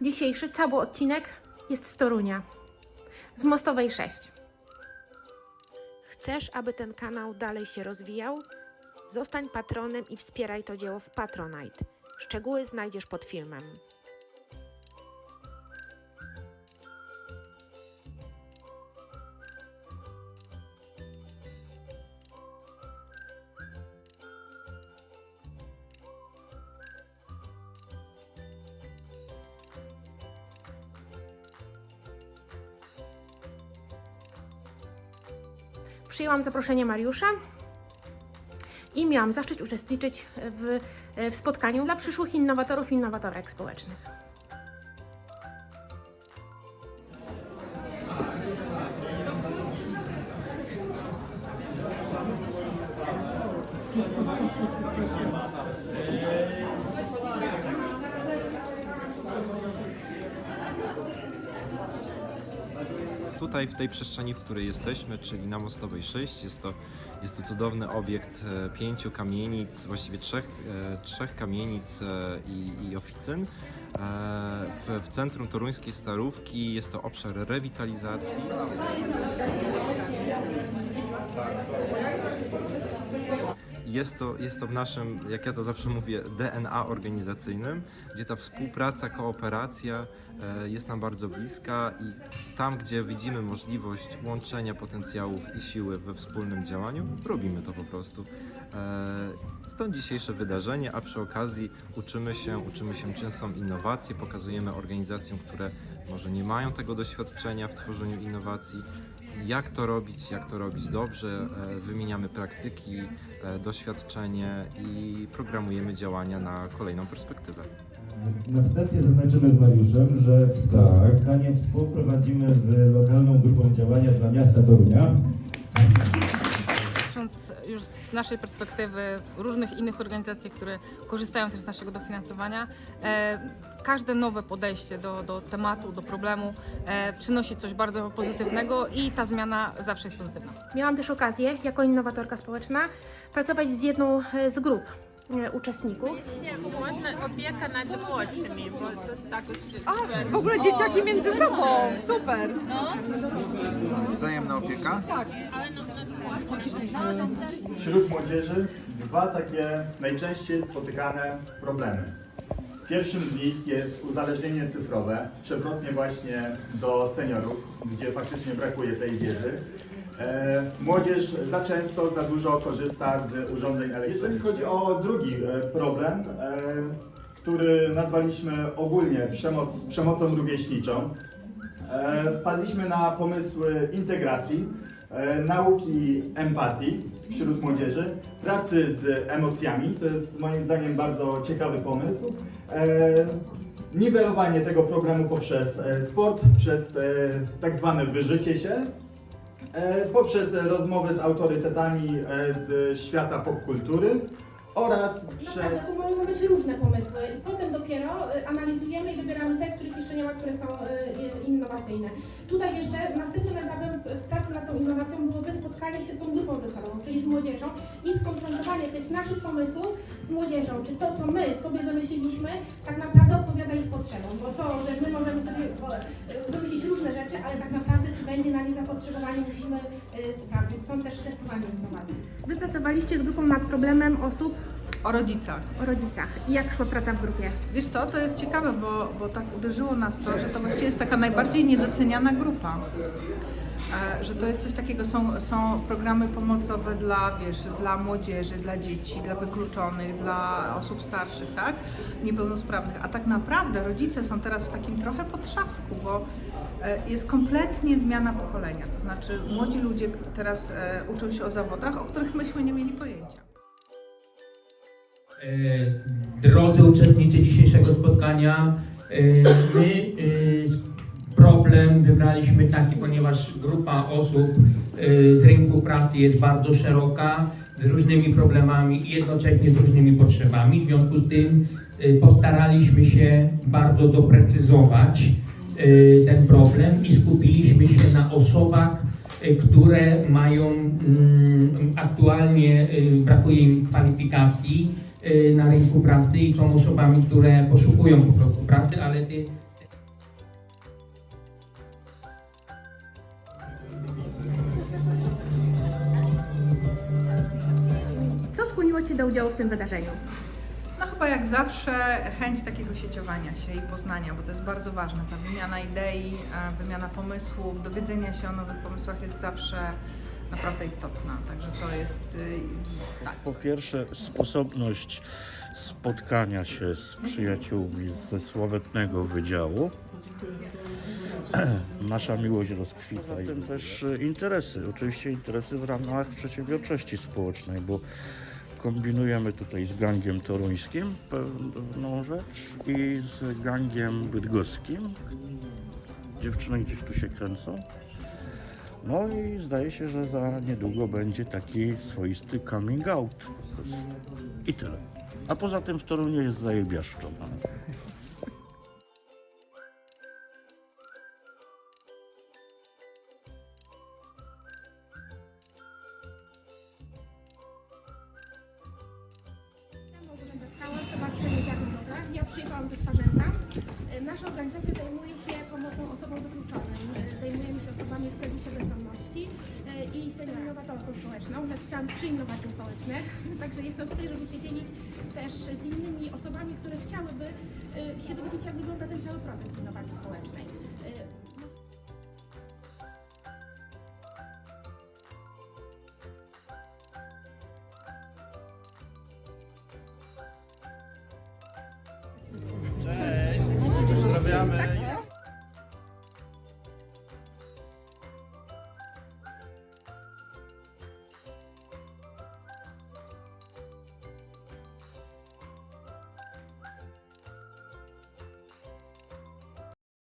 Dzisiejszy cały odcinek jest z Torunia, z Mostowej 6. Chcesz, aby ten kanał dalej się rozwijał? Zostań patronem i wspieraj to dzieło w Patronite. Szczegóły znajdziesz pod filmem. Przyjęłam zaproszenie Mariusza i miałam zaszczyt uczestniczyć w, w spotkaniu dla przyszłych innowatorów i innowatorek społecznych. Tutaj w tej przestrzeni, w której jesteśmy, czyli na Mostowej 6, jest to, jest to cudowny obiekt e, pięciu kamienic, właściwie trzech, e, trzech kamienic e, i, i oficyn. W, w centrum toruńskiej Starówki jest to obszar rewitalizacji. Jest to, jest to w naszym, jak ja to zawsze mówię, DNA organizacyjnym, gdzie ta współpraca, kooperacja jest nam bardzo bliska i tam, gdzie widzimy możliwość łączenia potencjałów i siły we wspólnym działaniu, robimy to po prostu. E, Stąd dzisiejsze wydarzenie, a przy okazji uczymy się, uczymy się czym są innowacje, pokazujemy organizacjom, które może nie mają tego doświadczenia w tworzeniu innowacji, jak to robić, jak to robić dobrze, e, wymieniamy praktyki, e, doświadczenie i programujemy działania na kolejną perspektywę. Na wstępie zaznaczymy z Mariuszem, że w Tak. spotkanie współprowadzimy z lokalną grupą działania dla miasta Torunia. Patrząc już z naszej perspektywy różnych innych organizacji, które korzystają też z naszego dofinansowania, e, każde nowe podejście do, do tematu, do problemu e, przynosi coś bardzo pozytywnego i ta zmiana zawsze jest pozytywna. Miałam też okazję, jako innowatorka społeczna, pracować z jedną e, z grup e, uczestników. Można opieka nad młodszymi, bo to tak już W ogóle dzieciaki między sobą, super. Wzajemna opieka? wśród młodzieży dwa takie najczęściej spotykane problemy. Pierwszym z nich jest uzależnienie cyfrowe, przewrotnie właśnie do seniorów, gdzie faktycznie brakuje tej wiedzy. E, młodzież za często, za dużo korzysta z urządzeń elektronicznych. Jeżeli chodzi o drugi e, problem, e, który nazwaliśmy ogólnie przemoc, przemocą rówieśniczą, Wpadliśmy na pomysły integracji, nauki empatii wśród młodzieży, pracy z emocjami. To jest moim zdaniem bardzo ciekawy pomysł. Niwelowanie tego problemu poprzez sport, przez tak zwane wyżycie się, poprzez rozmowy z autorytetami e, z świata popkultury oraz przez... Naprawdę, to mogą być różne pomysły i potem dopiero y, analizujemy i wybieramy te, których jeszcze nie ma, które są y, y, innowacyjne. Tutaj jeszcze następnym etapem w pracy nad tą innowacją byłoby spotkanie się z tą grupą docelową, czyli z młodzieżą i skonfrontowanie tych naszych pomysłów z młodzieżą. Czy to, co my sobie wymyśliliśmy, tak naprawdę odpowiada ich potrzebom, bo to, że my możemy sobie y, wymyślić różne rzeczy, ale tak naprawdę, będzie na nie zapotrzebowanie, musimy y, sprawdzić. Stąd też testowanie innowacji. Wy pracowaliście z grupą nad problemem osób O rodzicach. o rodzicach. I jak szła praca w grupie? Wiesz co, to jest ciekawe, bo, bo tak uderzyło nas to, że to właściwie jest taka najbardziej niedoceniana grupa. Że to jest coś takiego, są, są programy pomocowe dla, wiesz, dla młodzieży, dla dzieci, dla wykluczonych, dla osób starszych, tak? Niepełnosprawnych. A tak naprawdę rodzice są teraz w takim trochę potrzasku, bo e, jest kompletnie zmiana pokolenia. To znaczy młodzi ludzie teraz e, uczą się o zawodach, o których myśmy nie mieli pojęcia. E, Drodzy uczestnicy dzisiejszego spotkania, my problem wybraliśmy taki, ponieważ grupa osób e, z rynku pracy jest bardzo szeroka, z różnymi problemami i jednocześnie z różnymi potrzebami. W związku z tym e, postaraliśmy się bardzo doprecyzować e, ten problem i skupiliśmy się na osobach, które mają mm, aktualnie brakuje im kwalifikacji na rynku pracy i są osobami, które poszukują po prostu pracy, ale ty, Cię do udziału w tym wydarzeniu? No chyba jak zawsze chęć takiego sieciowania się i poznania, bo to jest bardzo ważne. Ta wymiana idei, e, wymiana pomysłów, dowiedzenia się o nowych pomysłach jest zawsze naprawdę istotna. Także to jest y, tak. Po pierwsze, sposobność spotkania się z przyjaciółmi ze sławetnego wydziału. Nasza miłość rozkwita. Potem też e, interesy, oczywiście interesy w ramach przedsiębiorczości społecznej, bo kombinujemy tutaj z gangiem toruńskim pewną rzecz i z gangiem bydgoskim. Dziewczyny gdzieś tu się kręcą. No i zdaje się, że za niedługo będzie taki swoisty coming out. I tyle. A poza tym w Toruniu jest zajebiaszczo. Przyjechałam ze Twarzęca. E, Nasza organizacja zajmuje się pomocą osobom wykluczonym. E, Zajmujemy się osobami w kryzysie bezdomności e, i senior społeczną. Napisałam trzy innowacje społeczne, także jestem tutaj, żeby się dzielić też z innymi osobami, które chciałyby się dowiedzieć, jak wygląda ten cały proces innowacji społecznej.